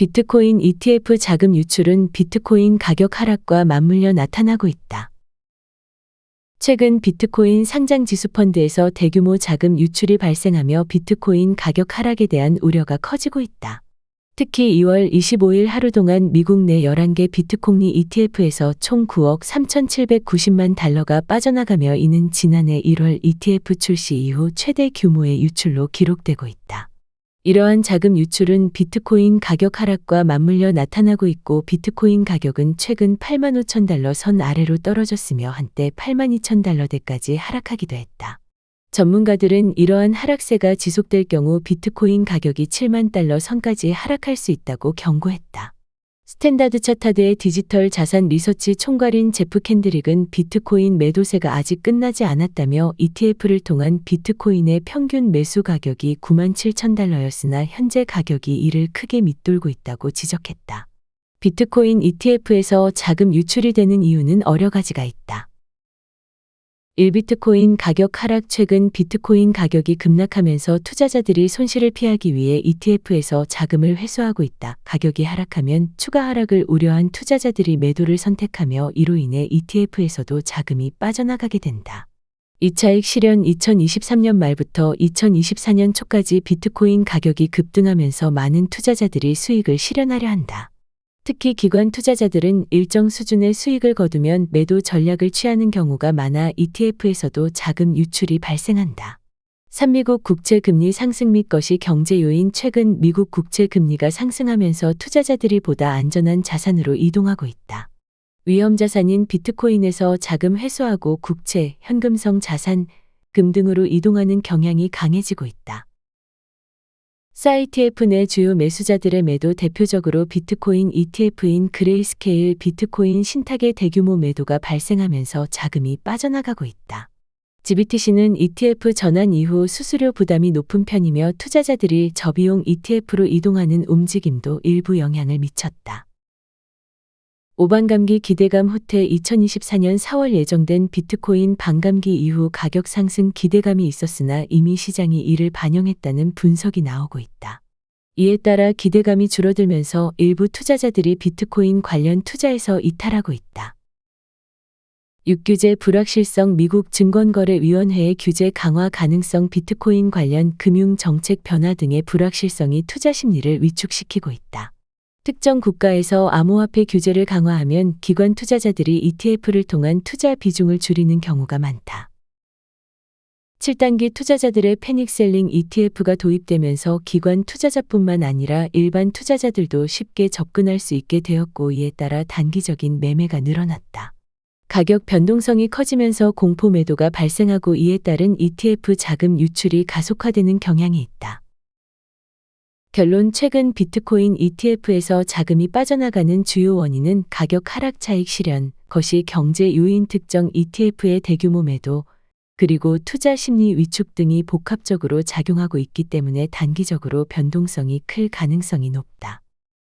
비트코인 ETF 자금 유출은 비트코인 가격 하락과 맞물려 나타나고 있다. 최근 비트코인 상장 지수 펀드에서 대규모 자금 유출이 발생하며 비트코인 가격 하락에 대한 우려가 커지고 있다. 특히 2월 25일 하루 동안 미국 내 11개 비트코인 ETF에서 총 9억 3,790만 달러가 빠져나가며 이는 지난해 1월 ETF 출시 이후 최대 규모의 유출로 기록되고 있다. 이러한 자금 유출은 비트코인 가격 하락과 맞물려 나타나고 있고 비트코인 가격은 최근 8만 5천 달러 선 아래로 떨어졌으며 한때 8만 2천 달러대까지 하락하기도 했다. 전문가들은 이러한 하락세가 지속될 경우 비트코인 가격이 7만 달러 선까지 하락할 수 있다고 경고했다. 스탠다드 차타드의 디지털 자산 리서치 총괄인 제프 캔드릭은 비트코인 매도세가 아직 끝나지 않았다며 ETF를 통한 비트코인의 평균 매수 가격이 9만 7천 달러였으나 현재 가격이 이를 크게 밑돌고 있다고 지적했다. 비트코인 ETF에서 자금 유출이 되는 이유는 여러 가지가 있다. 1비트코인 가격 하락 최근 비트코인 가격이 급락하면서 투자자들이 손실을 피하기 위해 ETF에서 자금을 회수하고 있다. 가격이 하락하면 추가 하락을 우려한 투자자들이 매도를 선택하며 이로 인해 ETF에서도 자금이 빠져나가게 된다. 2차익 실현 2023년 말부터 2024년 초까지 비트코인 가격이 급등하면서 많은 투자자들이 수익을 실현하려 한다. 특히 기관 투자자들은 일정 수준의 수익을 거두면 매도 전략을 취하는 경우가 많아 ETF에서도 자금 유출이 발생한다. 3미국 국채 금리 상승 및 것이 경제 요인 최근 미국 국채 금리가 상승하면서 투자자들이 보다 안전한 자산으로 이동하고 있다. 위험 자산인 비트코인에서 자금 회수하고 국채, 현금성 자산, 금 등으로 이동하는 경향이 강해지고 있다. 사이트F 내 주요 매수자들의 매도 대표적으로 비트코인 ETF인 그레이스케일 비트코인 신탁의 대규모 매도가 발생하면서 자금이 빠져나가고 있다. GBTC는 ETF 전환 이후 수수료 부담이 높은 편이며 투자자들이 저비용 ETF로 이동하는 움직임도 일부 영향을 미쳤다. 오반감기 기대감 후퇴 2024년 4월 예정된 비트코인 반감기 이후 가격 상승 기대감이 있었으나 이미 시장이 이를 반영했다는 분석이 나오고 있다. 이에 따라 기대감이 줄어들면서 일부 투자자들이 비트코인 관련 투자에서 이탈하고 있다. 6규제 불확실성 미국 증권거래위원회의 규제 강화 가능성 비트코인 관련 금융 정책 변화 등의 불확실성이 투자 심리를 위축시키고 있다. 특정 국가에서 암호화폐 규제를 강화하면 기관 투자자들이 ETF를 통한 투자 비중을 줄이는 경우가 많다. 7단기 투자자들의 패닉셀링 ETF가 도입되면서 기관 투자자뿐만 아니라 일반 투자자들도 쉽게 접근할 수 있게 되었고 이에 따라 단기적인 매매가 늘어났다. 가격 변동성이 커지면서 공포 매도가 발생하고 이에 따른 ETF 자금 유출이 가속화되는 경향이 있다. 결론 최근 비트코인 ETF에서 자금이 빠져나가는 주요 원인은 가격 하락 차익 실현, 것이 경제 요인 특정 ETF의 대규모 매도, 그리고 투자 심리 위축 등이 복합적으로 작용하고 있기 때문에 단기적으로 변동성이 클 가능성이 높다.